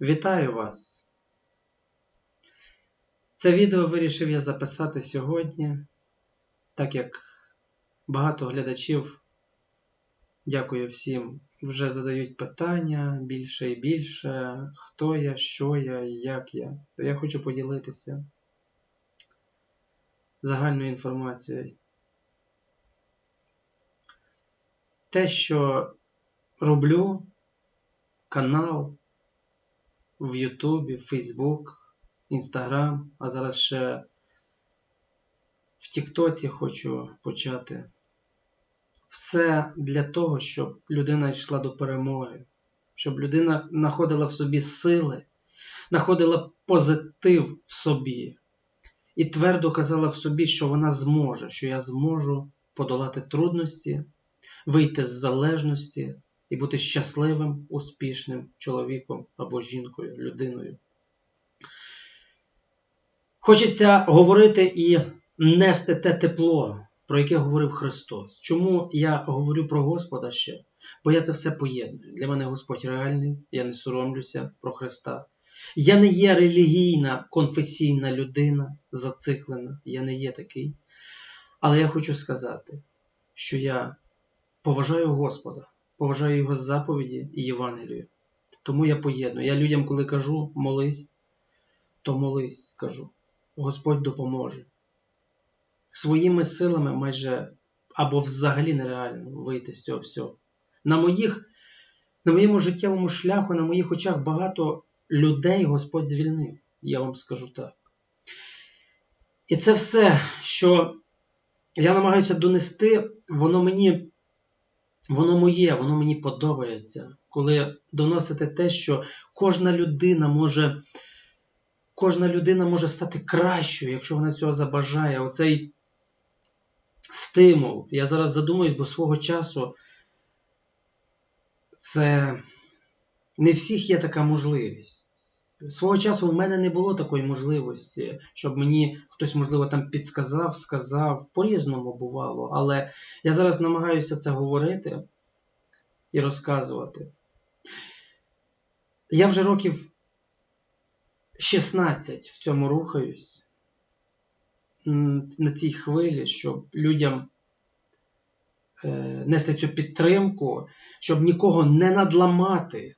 Вітаю вас! Це відео вирішив я записати сьогодні, так як багато глядачів, дякую всім, вже задають питання більше і більше, хто я, що я і як я. То я хочу поділитися загальною інформацією. Те, що роблю, канал в Ютубі, Фейсбук, Інстаграм, а зараз ще в Тіктоці хочу почати. Все для того, щоб людина йшла до перемоги, щоб людина знаходила в собі сили, знаходила позитив в собі. І твердо казала в собі, що вона зможе, що я зможу подолати трудності, вийти з залежності і бути щасливим, успішним чоловіком або жінкою, людиною. Хочеться говорити і нести те тепло, про яке говорив Христос. Чому я говорю про Господа ще? Бо я це все поєдную. Для мене Господь реальний, я не соромлюся про Христа. Я не є релігійна, конфесійна людина, зациклена, я не є такий. Але я хочу сказати, що я поважаю Господа, поважаю Його заповіді і Євангелію. Тому я поєдную. Я людям, коли кажу молись, то молись, кажу. Господь допоможе. Своїми силами майже або взагалі нереально вийти з цього всього. На, моїх, на моєму життєвому шляху, на моїх очах багато людей Господь звільнив. Я вам скажу так. І це все, що я намагаюся донести, воно мені, воно моє, воно мені подобається. Коли доносите те, що кожна людина може, кожна людина може стати кращою, якщо вона цього забажає. Оцей стимул. Я зараз задумуюсь, бо свого часу це не всіх є така можливість. Свого часу в мене не було такої можливості, щоб мені хтось, можливо, там підсказав, сказав. По-різному бувало. Але я зараз намагаюся це говорити і розказувати. Я вже років 16 в цьому рухаюсь на цій хвилі, щоб людям е, нести цю підтримку, щоб нікого не надламати.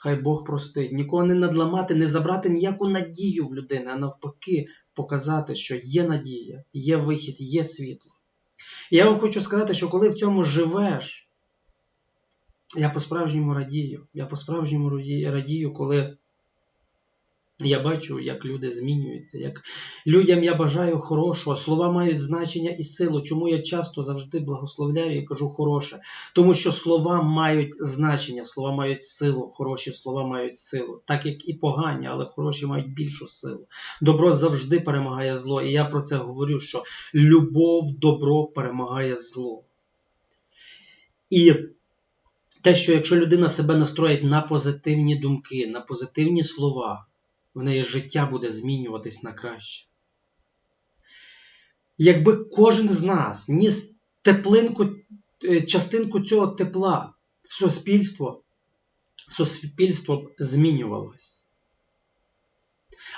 Хай Бог простить, нікого не надламати, не забрати ніяку надію в людини, а навпаки, показати, що є надія, є вихід, є світло. І я вам хочу сказати, що коли в цьому живеш, я по-справжньому радію. Я по-справжньому радію, коли я бачу, як люди змінюються, як людям я бажаю хорошого, слова мають значення і силу. Чому я часто завжди благословляю і кажу хороше? Тому що слова мають значення, слова мають силу, хороші слова мають силу, так як і погані, але хороші мають більшу силу. Добро завжди перемагає зло. І я про це говорю: що любов, добро перемагає зло. І те, що якщо людина себе настроїть на позитивні думки, на позитивні слова, в неї життя буде змінюватись на краще. Якби кожен з нас ніс теплинку, частинку цього тепла в суспільство, суспільство б змінювалось.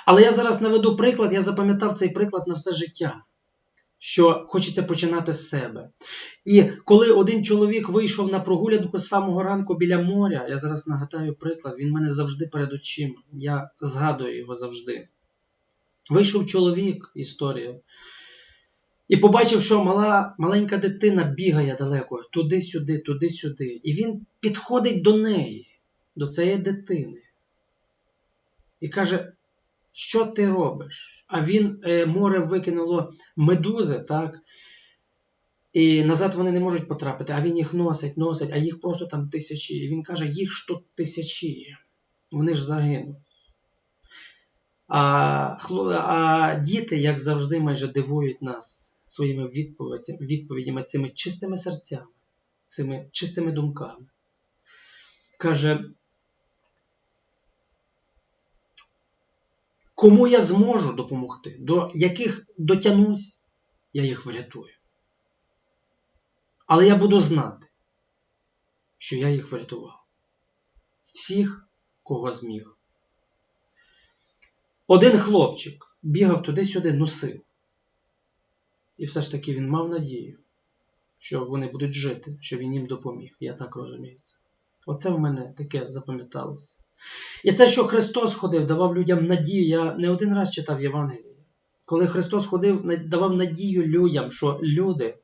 Але я зараз наведу приклад, я запам'ятав цей приклад на все життя що хочеться починати з себе. І коли один чоловік вийшов на прогулянку з самого ранку біля моря, я зараз нагадаю приклад, він мене завжди перед очима. Я згадую його завжди. Вийшов чоловік, історія, і побачив, що мала, маленька дитина бігає далеко, туди-сюди, туди-сюди. І він підходить до неї, до цієї дитини. І каже: що ти робиш? А він е, море викинуло медузи, так? І назад вони не можуть потрапити, а він їх носить, носить, а їх просто там тисячі. І він каже, їх ж тут тисячі. Вони ж загинуть. А, а діти, як завжди, майже дивують нас своїми відповідями, відповідями цими чистими серцями, цими чистими думками. Каже, Кому я зможу допомогти, до яких дотянусь, я їх врятую. Але я буду знати, що я їх врятував. Всіх, кого зміг. Один хлопчик бігав туди-сюди, носив. І все ж таки він мав надію, що вони будуть жити, що він їм допоміг. Я так розумію це. Оце в мене таке запам'яталося. І це, що Христос ходив, давав людям надію. Я не один раз читав Євангеліє. Коли Христос ходив, давав надію людям, що люди,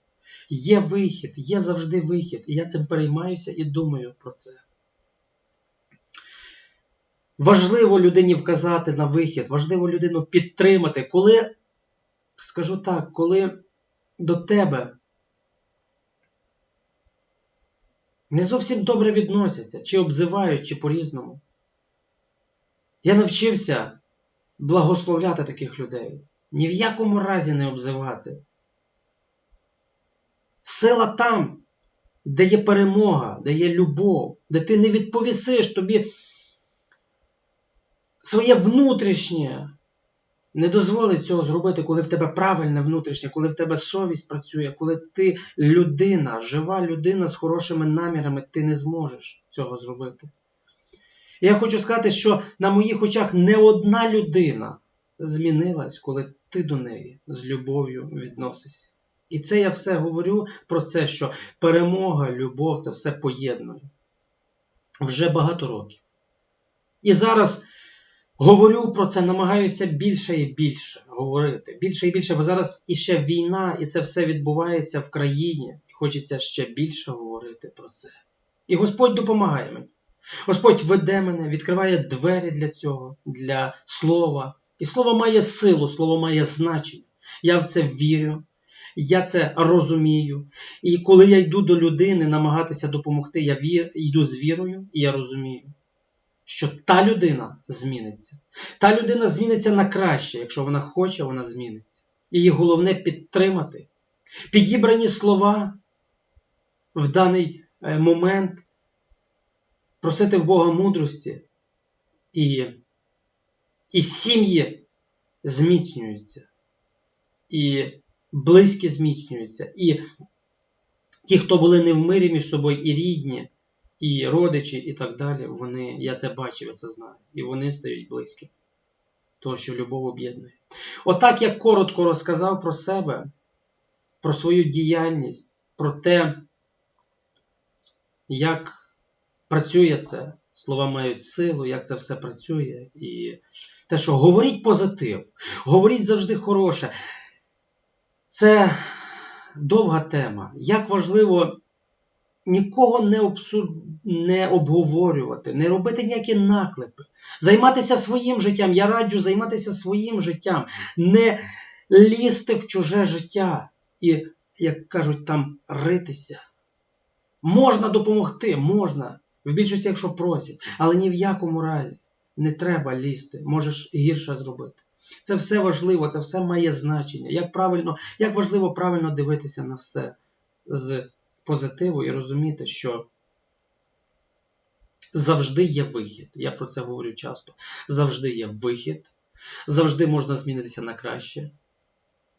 є вихід, є завжди вихід. І я цим переймаюся і думаю про це. Важливо людині вказати на вихід, важливо людину підтримати. Коли, скажу так, коли до тебе не зовсім добре відносяться, чи обзивають, чи по-різному. Я навчився благословляти таких людей. Ні в якому разі не обзивати. Сила там, де є перемога, де є любов, де ти не відповісиш тобі своє внутрішнє не дозволить цього зробити, коли в тебе правильне внутрішнє, коли в тебе совість працює, коли ти людина, жива людина з хорошими намірами, ти не зможеш цього зробити. Я хочу сказати, що на моїх очах не одна людина змінилась, коли ти до неї з любов'ю відносишся. І це я все говорю про це, що перемога, любов це все поєднує. Вже багато років. І зараз говорю про це, намагаюся більше і більше говорити. Більше і більше, бо зараз іще війна, і це все відбувається в країні. І хочеться ще більше говорити про це. І Господь допомагає мені. Господь веде мене, відкриває двері для цього, для слова. І слово має силу, слово має значення. Я в це вірю, я це розумію. І коли я йду до людини намагатися допомогти, я вір, йду з вірою, і я розумію, що та людина зміниться. Та людина зміниться на краще, якщо вона хоче, вона зміниться. Її головне підтримати. Підібрані слова в даний е, момент, просити в Бога мудрості, і, і сім'ї зміцнюються, і близькі зміцнюються, і ті, хто були не в мирі між собою, і рідні, і родичі, і так далі, вони, я це бачив, я це знаю, і вони стають близькі. Тому що любов об'єднує. Отак я коротко розказав про себе, про свою діяльність, про те, як працює це. Слова мають силу, як це все працює. І те, що говоріть позитив, говоріть завжди хороше. Це довга тема. Як важливо нікого не, обсуд... не обговорювати, не робити ніякі наклепи, займатися своїм життям. Я раджу займатися своїм життям, не лізти в чуже життя і, як кажуть, там ритися. Можна допомогти, можна. В більшості, якщо просять, але ні в якому разі не треба лізти, можеш гірше зробити. Це все важливо, це все має значення. Як правильно, як важливо правильно дивитися на все з позитиву і розуміти, що завжди є вихід. Я про це говорю часто. Завжди є вихід, завжди можна змінитися на краще.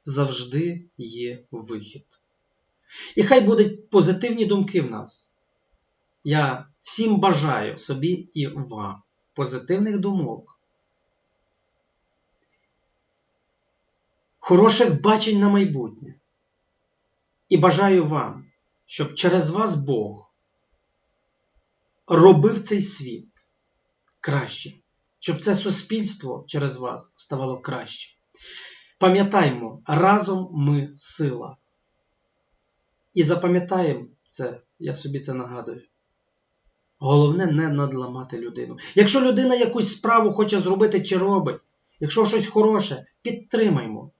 Завжди є вихід. І хай будуть позитивні думки в нас. Я всім бажаю собі і вам позитивних думок, хороших бачень на майбутнє. І бажаю вам, щоб через вас Бог робив цей світ кращим, щоб це суспільство через вас ставало краще. Пам'ятаймо, разом ми сила. І запам'ятаємо це, я собі це нагадую. Головне не надламати людину. Якщо людина якусь справу хоче зробити чи робить, якщо щось хороше, підтримаймо.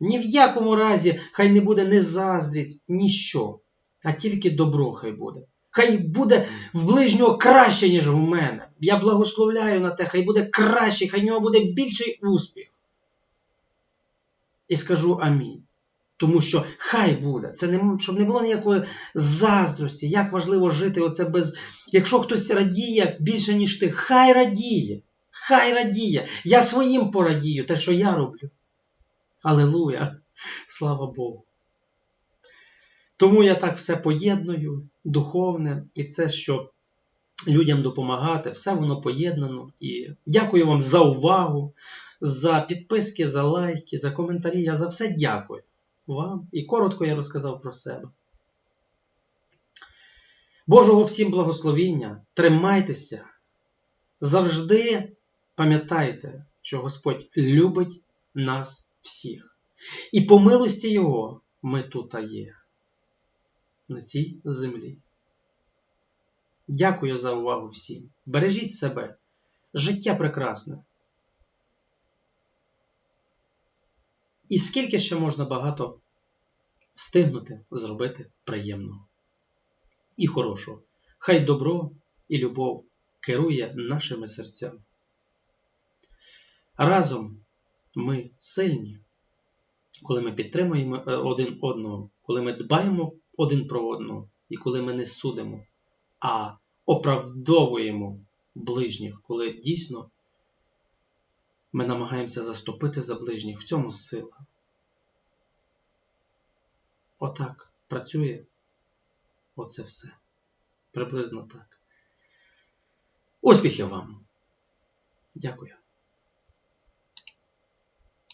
Ні в якому разі хай не буде ні заздрість, ніщо, а тільки добро хай буде. Хай буде в ближнього краще, ніж в мене. Я благословляю на те, хай буде краще, хай в нього буде більший успіх. І скажу амінь. Тому що хай буде, це не щоб не було ніякої заздрості. Як важливо жити оце без. Якщо хтось радіє більше, ніж ти, хай радіє. Хай радіє. Я своїм порадію, те, що я роблю. Алелуя! Слава Богу. Тому я так все поєдную, духовне, і це, що людям допомагати. Все воно поєднано. І дякую вам за увагу, за підписки, за лайки, за коментарі. Я за все дякую вам. І коротко я розказав про себе. Божого всім благословіння, тримайтеся. Завжди пам'ятайте, що Господь любить нас всіх. І по милості Його ми тут є, на цій землі. Дякую за увагу всім. Бережіть себе. Життя прекрасне. І скільки ще можна багато встигнути зробити приємного і хорошого. Хай добро і любов керує нашими серцями. Разом ми сильні, коли ми підтримуємо е, один одного, коли ми дбаємо один про одного і коли ми не судимо, а оправдовуємо ближніх, коли дійсно ми намагаємося заступити за ближніх. В цьому сила. Отак працює оце все. Приблизно так. Успіхів вам! Дякую.